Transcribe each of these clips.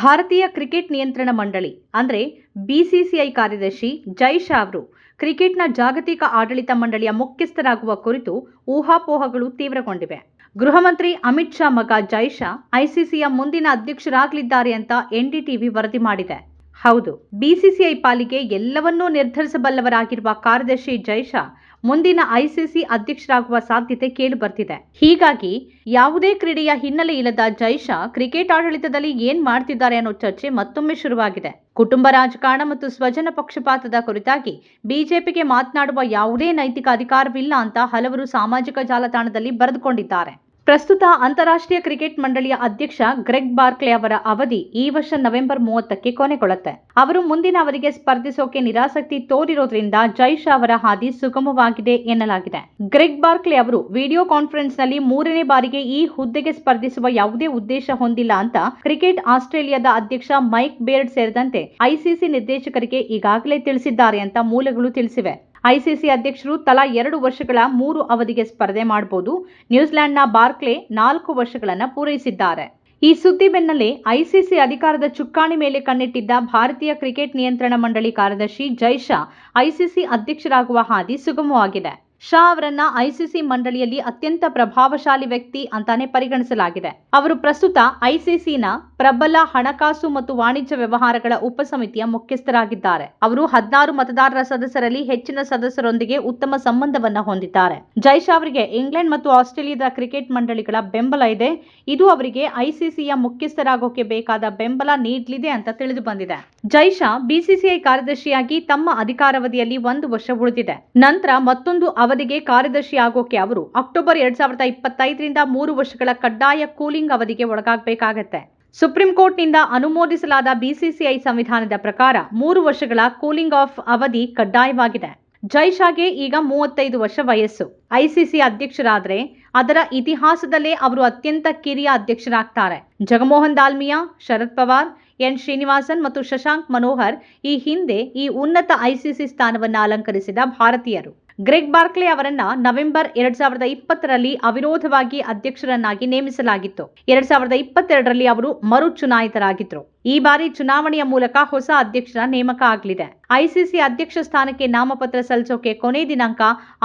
ಭಾರತೀಯ ಕ್ರಿಕೆಟ್ ನಿಯಂತ್ರಣ ಮಂಡಳಿ, ಅಂದರೆ ಬಿಸಿಸಿಐ ಕಾರ್ಯದರ್ಶಿ ಜೈ ಶಾ ಅವರು, ಕ್ರಿಕೆಟ್ನ ಜಾಗತಿಕ ಆಡಳಿತ ಮಂಡಳಿಯ ಮುಖ್ಯಸ್ಥರಾಗುವ ಕುರಿತು ಊಹಾಪೋಹಗಳು ತೀವ್ರಗೊಂಡಿವೆ. ಗೃಹ ಮಂತ್ರಿ ಅಮಿತ್ ಶಾ ಮಗ ಜೈ ಶಾ ಐಸಿಸಿಯ ಮುಂದಿನ ಅಧ್ಯಕ್ಷರಾಗಲಿದ್ದಾರೆ ಅಂತ ಎನ್ಡಿಟಿವಿ ವರದಿ ಮಾಡಿದೆ. ಹೌದು ಬಿಸಿಸಿಐ ಪಾಲಿಗೆ ಎಲ್ಲವನ್ನೂ ನಿರ್ಧರಿಸಬಲ್ಲವರಾಗಿರುವ ಕಾರ್ಯದರ್ಶಿ ಜೈಶಾ ಮುಂದಿನ ಐಸಿಸಿ ಅಧ್ಯಕ್ಷರಾಗುವ ಸಾಧ್ಯತೆ ಕೇಳಿ ಬರ್ತಿದೆ. ಹೀಗಾಗಿ ಯಾವುದೇ ಕ್ರೀಡೆಯ ಹಿನ್ನೆಲೆ ಇಲ್ಲದ ಜೈಶಾ ಕ್ರಿಕೆಟ್ ಆಡಳಿತದಲ್ಲಿ ಏನ್ ಮಾಡ್ತಿದ್ದಾರೆ ಅನ್ನೋ ಚರ್ಚೆ ಮತ್ತೊಮ್ಮೆ ಶುರುವಾಗಿದೆ. ಕುಟುಂಬ ರಾಜಕಾರಣ ಮತ್ತು ಸ್ವಜನ ಪಕ್ಷಪಾತದ ಕುರಿತಾಗಿ ಬಿಜೆಪಿಗೆ ಮಾತನಾಡುವ ಯಾವುದೇ ನೈತಿಕ ಅಧಿಕಾರವಿಲ್ಲ ಅಂತ ಹಲವರು ಸಾಮಾಜಿಕ ಜಾಲತಾಣದಲ್ಲಿ ಬರೆದುಕೊಂಡಿದ್ದಾರೆ. ಪ್ರಸ್ತುತ ಅಂತಾರಾಷ್ಟ್ರೀಯ ಕ್ರಿಕೆಟ್ ಮಂಡಳಿಯ ಅಧ್ಯಕ್ಷ ಗ್ರೆಗ್ ಬಾರ್ಕ್ಲೆ ಅವರ ಅವಧಿ ಈ ವರ್ಷ ನವೆಂಬರ್ ಮೂವತ್ತಕ್ಕೆ ಕೊನೆಗೊಳ್ಳುತ್ತೆ. ಅವರು ಮುಂದಿನ ಅವರಿಗೆ ಸ್ಪರ್ಧಿಸೋಕೆ ನಿರಾಸಕ್ತಿ ತೋರಿರೋದ್ರಿಂದ ಜೈಶ್ ಅವರ ಹಾದಿ ಸುಗಮವಾಗಿದೆ ಎನ್ನಲಾಗಿದೆ. ಗ್ರೆಗ್ ಬಾರ್ಕ್ಲೆ ಅವರು ವಿಡಿಯೋ ಕಾನ್ಫರೆನ್ಸ್ನಲ್ಲಿ ಮೂರನೇ ಬಾರಿಗೆ ಈ ಹುದ್ದೆಗೆ ಸ್ಪರ್ಧಿಸುವ ಯಾವುದೇ ಉದ್ದೇಶ ಹೊಂದಿಲ್ಲ ಅಂತ ಕ್ರಿಕೆಟ್ ಆಸ್ಟ್ರೇಲಿಯಾದ ಅಧ್ಯಕ್ಷ ಮೈಕ್ ಬೇರ್ಡ್ ಸೇರಿದಂತೆ ಐಸಿಸಿ ನಿರ್ದೇಶಕರಿಗೆ ಈಗಾಗಲೇ ತಿಳಿಸಿದ್ದಾರೆ ಅಂತ ಮೂಲಗಳು ತಿಳಿಸಿವೆ. ಐಸಿಸಿ ಅಧ್ಯಕ್ಷರು ತಲಾ ಎರಡು ವರ್ಷಗಳ ಮೂರು ಅವಧಿಗೆ ಸ್ಪರ್ಧೆ ಮಾಡಬಹುದು ನ್ಯೂಜಿಲೆಂಡ್ನ ಬಾರ್ಕ್ಲೆ ನಾಲ್ಕು ವರ್ಷಗಳನ್ನು ಪೂರೈಸಿದ್ದಾರೆ. ಈ ಸುದ್ದಿ ಬೆನ್ನಲ್ಲೇ ಐಸಿಸಿ ಅಧಿಕಾರದ ಚುಕ್ಕಾಣಿ ಮೇಲೆ ಕಣ್ಣಿಟ್ಟಿದ್ದ ಭಾರತೀಯ ಕ್ರಿಕೆಟ್ ನಿಯಂತ್ರಣ ಮಂಡಳಿ ಕಾರ್ಯದರ್ಶಿ ಜೈಶಾ ಐಸಿಸಿ ಅಧ್ಯಕ್ಷರಾಗುವ ಹಾದಿ ಸುಗಮವಾಗಿದೆ. ಶಾ ಅವರನ್ನ ಐಸಿಸಿ ಮಂಡಳಿಯಲ್ಲಿ ಅತ್ಯಂತ ಪ್ರಭಾವಶಾಲಿ ವ್ಯಕ್ತಿ ಅಂತಾನೆ ಪರಿಗಣಿಸಲಾಗಿದೆ. ಅವರು ಪ್ರಸ್ತುತ ಐಸಿಸಿನ ಪ್ರಬಲ ಹಣಕಾಸು ಮತ್ತು ವಾಣಿಜ್ಯ ವ್ಯವಹಾರಗಳ ಉಪಸಮಿತಿಯ ಮುಖ್ಯಸ್ಥರಾಗಿದ್ದಾರೆ. ಅವರು ಹದಿನಾರು ಮತದಾರರ ಸದಸ್ಯರಲ್ಲಿ ಹೆಚ್ಚಿನ ಸದಸ್ಯರೊಂದಿಗೆ ಉತ್ತಮ ಸಂಬಂಧವನ್ನ ಹೊಂದಿದ್ದಾರೆ. ಜೈಶಾ ಅವರಿಗೆ ಇಂಗ್ಲೆಂಡ್ ಮತ್ತು ಆಸ್ಟ್ರೇಲಿಯಾದ ಕ್ರಿಕೆಟ್ ಮಂಡಳಿಗಳ ಬೆಂಬಲ ಇದೆ. ಇದು ಅವರಿಗೆ ಐಸಿಸಿಯ ಮುಖ್ಯಸ್ಥರಾಗೋಕೆ ಬೇಕಾದ ಬೆಂಬಲ ನೀಡಲಿದೆ ಅಂತ ತಿಳಿದು ಬಂದಿದೆ. ಜೈಶಾ ಬಿಸಿಸಿಐ ಕಾರ್ಯದರ್ಶಿಯಾಗಿ ತಮ್ಮ ಅಧಿಕಾರಾವಧಿಯಲ್ಲಿ ಒಂದು ವರ್ಷ ಉಳಿದಿದೆ. ನಂತರ ಮತ್ತೊಂದು ಅವಧಿಗೆ ಕಾರ್ಯದರ್ಶಿ ಆಗೋಕೆ ಅವರು ಅಕ್ಟೋಬರ್ ಎರಡ್ ಸಾವಿರದ ಇಪ್ಪತ್ತೈದರಿಂದ ಮೂರು ವರ್ಷಗಳ ಕಡ್ಡಾಯ ಕೂಲಿಂಗ್ ಅವಧಿಗೆ ಒಳಗಾಗಬೇಕಾಗತ್ತೆ. ಸುಪ್ರೀಂ ಕೋರ್ಟ್ನಿಂದ ಅನುಮೋದಿಸಲಾದ ಬಿಸಿಸಿಐ ಸಂವಿಧಾನದ ಪ್ರಕಾರ ಮೂರು ವರ್ಷಗಳ ಕೂಲಿಂಗ್ ಆಫ್ ಅವಧಿ ಕಡ್ಡಾಯವಾಗಿದೆ. ಜೈಶಾಗೆ ಈಗ ಮೂವತ್ತೈದು ವರ್ಷ ವಯಸ್ಸು. ಐಸಿಸಿ ಅಧ್ಯಕ್ಷರಾದ್ರೆ ಅದರ ಇತಿಹಾಸದಲ್ಲೇ ಅವರು ಅತ್ಯಂತ ಕಿರಿಯ ಅಧ್ಯಕ್ಷರಾಗ್ತಾರೆ. ಜಗಮೋಹನ್ ದಾಲ್ಮಿಯಾ, ಶರದ್ ಪವಾರ್, ಎನ್ ಶ್ರೀನಿವಾಸನ್ ಮತ್ತು ಶಶಾಂಕ್ ಮನೋಹರ್ ಈ ಹಿಂದೆ ಈ ಉನ್ನತ ಐಸಿಸಿ ಸ್ಥಾನವನ್ನು ಅಲಂಕರಿಸಿದ ಭಾರತೀಯರು. ಗ್ರೆಗ್ ಬಾರ್ಕ್ಲೆ ಅವರನ್ನ ನವೆಂಬರ್ ಎರಡ್ ಸಾವಿರದ ಇಪ್ಪತ್ತರಲ್ಲಿ ಅವಿರೋಧವಾಗಿ ಅಧ್ಯಕ್ಷರನ್ನಾಗಿ ನೇಮಿಸಲಾಗಿತ್ತು. ಎರಡ್ ಸಾವಿರದ ಇಪ್ಪತ್ತೆರಡರಲ್ಲಿ ಅವರು ಮರು ಚುನಾಯಿತರಾಗಿದ್ರು ಈ ಬಾರಿ ಚುನಾವಣೆಯ ಮೂಲಕ ಹೊಸ ಅಧ್ಯಕ್ಷರ ನೇಮಕ ಆಗಲಿದೆ. ಐಸಿಸಿ ಅಧ್ಯಕ್ಷ ಸ್ಥಾನಕ್ಕೆ ನಾಮಪತ್ರ ಸಲ್ಲಿಸೋಕೆ ಕೊನೆ ದಿನಾಂಕ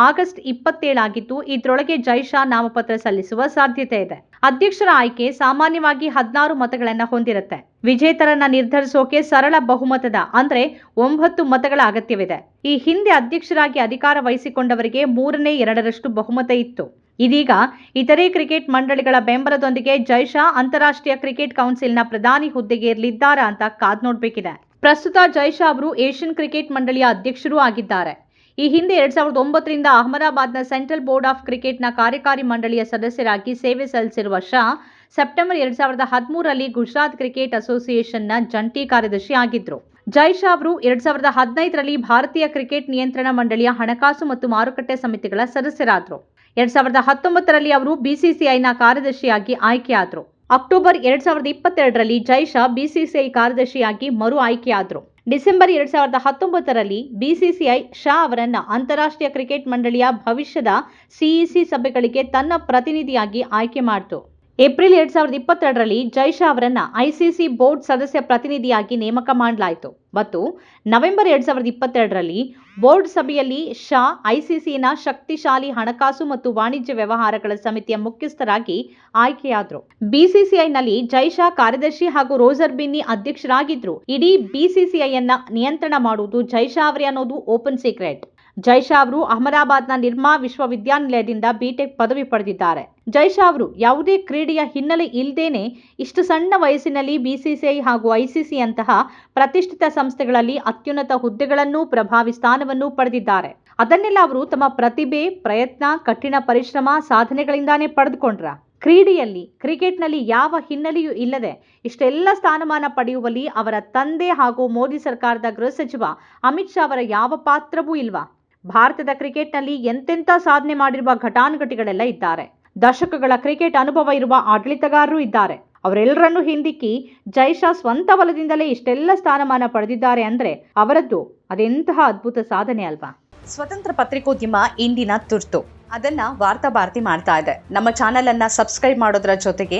ಆಗಸ್ಟ್ ಇಪ್ಪತ್ತೇಳಾಗಿದ್ದು, ಇದರೊಳಗೆ ಜೈಶಾ ನಾಮಪತ್ರ ಸಲ್ಲಿಸುವ ಸಾಧ್ಯತೆ ಇದೆ. ಅಧ್ಯಕ್ಷರ ಆಯ್ಕೆ ಸಾಮಾನ್ಯವಾಗಿ ಹದಿನಾರು ಮತಗಳನ್ನು ಹೊಂದಿರುತ್ತೆ. ವಿಜೇತರನ್ನ ನಿರ್ಧರಿಸೋಕೆ ಸರಳ ಬಹುಮತದ, ಅಂದ್ರೆ ಒಂಬತ್ತು ಮತಗಳ ಅಗತ್ಯವಿದೆ. ಈ ಹಿಂದೆ ಅಧ್ಯಕ್ಷರಾಗಿ ಅಧಿಕಾರ ವಹಿಸಿಕೊಂಡವರಿಗೆ ಮೂರನೇ ಎರಡರಷ್ಟು ಬಹುಮತ ಇತ್ತು. ಇದೀಗ ಇತರೆ ಕ್ರಿಕೆಟ್ ಮಂಡಳಿಗಳ ಬೆಂಬಲದೊಂದಿಗೆ ಜೈಶಾ ಅಂತಾರಾಷ್ಟ್ರೀಯ ಕ್ರಿಕೆಟ್ ಕೌನ್ಸಿಲ್ನ ಪ್ರಧಾನಿ ಹುದ್ದೆಗೆ ಇರಲಿದ್ದಾರೆ ಅಂತ ಕಾದ್ ನೋಡಬೇಕಿದೆ. ಪ್ರಸ್ತುತ ಜೈಶಾ ಅವರು ಏಷ್ಯನ್ ಕ್ರಿಕೆಟ್ ಮಂಡಳಿಯ ಅಧ್ಯಕ್ಷರೂ ಆಗಿದ್ದಾರೆ. ಈ ಹಿಂದೆ ಎರಡ್ ಸಾವಿರದ ಒಂಬತ್ತರಿಂದ ಅಹಮದಾಬಾದ್ನ ಸೆಂಟ್ರಲ್ ಬೋರ್ಡ್ ಆಫ್ ಕ್ರಿಕೆಟ್ನ ಕಾರ್ಯಕಾರಿ ಮಂಡಳಿಯ ಸದಸ್ಯರಾಗಿ ಸೇವೆ ಸಲ್ಲಿಸಿರುವ ಶಾ ಸೆಪ್ಟೆಂಬರ್ ಎರಡ್ ಸಾವಿರದ ಹದಿಮೂರರಲ್ಲಿ ಗುಜರಾತ್ ಕ್ರಿಕೆಟ್ ಅಸೋಸಿಯೇಷನ್ನ ಜಂಟಿ ಕಾರ್ಯದರ್ಶಿ ಆಗಿದ್ರು. ಜೈ ಶಾ ಅವರು ಎರಡ್ ಸಾವಿರದ ಹದಿನೈದರಲ್ಲಿ ಭಾರತೀಯ ಕ್ರಿಕೆಟ್ ನಿಯಂತ್ರಣ ಮಂಡಳಿಯ ಹಣಕಾಸು ಮತ್ತು ಮಾರುಕಟ್ಟೆ ಸಮಿತಿಗಳ ಸದಸ್ಯರಾದರು. ಎರಡ್ ಸಾವಿರದ ಹತ್ತೊಂಬತ್ತರಲ್ಲಿ ಅವರು ಬಿಸಿಸಿಐನ ಕಾರ್ಯದರ್ಶಿಯಾಗಿ ಆಯ್ಕೆಯಾದರು. ಅಕ್ಟೋಬರ್ ಎರಡ್ ಸಾವಿರದ ಇಪ್ಪತ್ತೆರಡರಲ್ಲಿ ಜೈ ಶಾ ಬಿಸಿಸಿಐ ಕಾರ್ಯದರ್ಶಿಯಾಗಿ ಮರು ಆಯ್ಕೆಯಾದರು. ಡಿಸೆಂಬರ್ ಎರಡ್ ಸಾವಿರದ ಹತ್ತೊಂಬತ್ತರಲ್ಲಿ ಬಿಸಿಸಿಐ ಶಾ ಅವರನ್ನ ಅಂತಾರಾಷ್ಟ್ರೀಯ ಕ್ರಿಕೆಟ್ ಮಂಡಳಿಯ ಭವಿಷ್ಯದ ಸಿಇಸಿ ಸಭೆಗಳಿಗೆ ತನ್ನ ಪ್ರತಿನಿಧಿಯಾಗಿ ಆಯ್ಕೆ ಮಾಡಿತು. ಏಪ್ರಿಲ್ ಎರಡ್ ಸಾವಿರದ ಇಪ್ಪತ್ತೆರಡರಲ್ಲಿ ಜೈಶಾ ಅವರನ್ನ ಐಸಿಸಿ ಬೋರ್ಡ್ ಸದಸ್ಯ ಪ್ರತಿನಿಧಿಯಾಗಿ ನೇಮಕ ಮಾಡಲಾಯಿತು. ಮತ್ತು ನವೆಂಬರ್ ಎರಡ್ ಸಾವಿರದ ಇಪ್ಪತ್ತೆರಡರಲ್ಲಿ ಬೋರ್ಡ್ ಸಭೆಯಲ್ಲಿ ಶಾ ಐಸಿಸಿನ ಶಕ್ತಿಶಾಲಿ ಹಣಕಾಸು ಮತ್ತು ವಾಣಿಜ್ಯ ವ್ಯವಹಾರಗಳ ಸಮಿತಿಯ ಮುಖ್ಯಸ್ಥರಾಗಿ ಆಯ್ಕೆಯಾದರು. ಬಿಸಿಸಿಐನಲ್ಲಿ ಜೈಶಾ ಕಾರ್ಯದರ್ಶಿ ಹಾಗೂ ರೋಜರ್ ಬಿನ್ನಿ ಅಧ್ಯಕ್ಷರಾಗಿದ್ರು. ಇಡೀ ಬಿಸಿಸಿಐಯನ್ನ ನಿಯಂತ್ರಣ ಮಾಡುವುದು ಜೈಶಾ ಅವರೇ ಅನ್ನೋದು ಓಪನ್ ಸೀಕ್ರೆಟ್. ಜೈಶಾ ಅವರು ಅಹಮದಾಬಾದ್ನ ನಿರ್ಮಾ ವಿಶ್ವವಿದ್ಯಾನಿಲಯದಿಂದ ಬಿಟೆಕ್ ಪದವಿ ಪಡೆದಿದ್ದಾರೆ. ಜೈಶಾ ಅವರು ಯಾವುದೇ ಕ್ರೀಡೆಯ ಹಿನ್ನೆಲೆ ಇಲ್ಲದೇನೆ ಇಷ್ಟು ಸಣ್ಣ ವಯಸ್ಸಿನಲ್ಲಿ ಬಿಸಿಸಿಐ ಹಾಗೂ ಐಸಿಸಿ ಅಂತಹ ಪ್ರತಿಷ್ಠಿತ ಸಂಸ್ಥೆಗಳಲ್ಲಿ ಅತ್ಯುನ್ನತ ಹುದ್ದೆಗಳನ್ನೂ ಪ್ರಭಾವಿ ಸ್ಥಾನವನ್ನು ಪಡೆದಿದ್ದಾರೆ. ಅದನ್ನೆಲ್ಲ ಅವರು ತಮ್ಮ ಪ್ರತಿಭೆ, ಪ್ರಯತ್ನ, ಕಠಿಣ ಪರಿಶ್ರಮ, ಸಾಧನೆಗಳಿಂದಾನೇ ಪಡೆದುಕೊಂಡ್ರ. ಕ್ರೀಡೆಯಲ್ಲಿ, ಕ್ರಿಕೆಟ್ನಲ್ಲಿ ಯಾವ ಹಿನ್ನೆಲೆಯೂ ಇಲ್ಲದೆ ಇಷ್ಟೆಲ್ಲ ಸ್ಥಾನಮಾನ ಪಡೆಯುವಲ್ಲಿ ಅವರ ತಂದೆ ಹಾಗೂ ಮೋದಿ ಸರ್ಕಾರದ ಗೃಹ ಸಚಿವ ಅಮಿತ್ ಶಾ ಅವರ ಯಾವ ಪಾತ್ರವೂ ಇಲ್ವಾ? ಭಾರತದ ಕ್ರಿಕೆಟ್ನಲ್ಲಿ ಎಂತೆಂಥ ಸಾಧನೆ ಮಾಡಿರುವ ಘಟಾನುಘಟಿಗಳೆಲ್ಲ ಇದ್ದಾರೆ. ದಶಕಗಳ ಕ್ರಿಕೆಟ್ ಅನುಭವ ಇರುವ ಆಡಳಿತಗಾರರು ಇದ್ದಾರೆ. ಅವರೆಲ್ಲರನ್ನೂ ಹಿಂದಿಕ್ಕಿ ಜೈಶಾ ಸ್ವಂತ ಬಲದಿಂದಲೇ ಇಷ್ಟೆಲ್ಲ ಸ್ಥಾನಮಾನ ಪಡೆದಿದ್ದಾರೆ ಅಂದ್ರೆ ಅವರದ್ದು ಅದೆಂತಹ ಅದ್ಭುತ ಸಾಧನೆ ಅಲ್ವಾ? ಸ್ವತಂತ್ರ ಪತ್ರಿಕೋದ್ಯಮ ಇಂದಿನ ತುರ್ತು. ಅದನ್ನ ವಾರ್ತಾ ಭಾರತಿ ಮಾಡ್ತಾ ಇದೆ. ನಮ್ಮ ಚಾನೆಲ್ ಅನ್ನ ಸಬ್ಸ್ಕ್ರೈಬ್ ಮಾಡೋದ್ರ ಜೊತೆಗೆ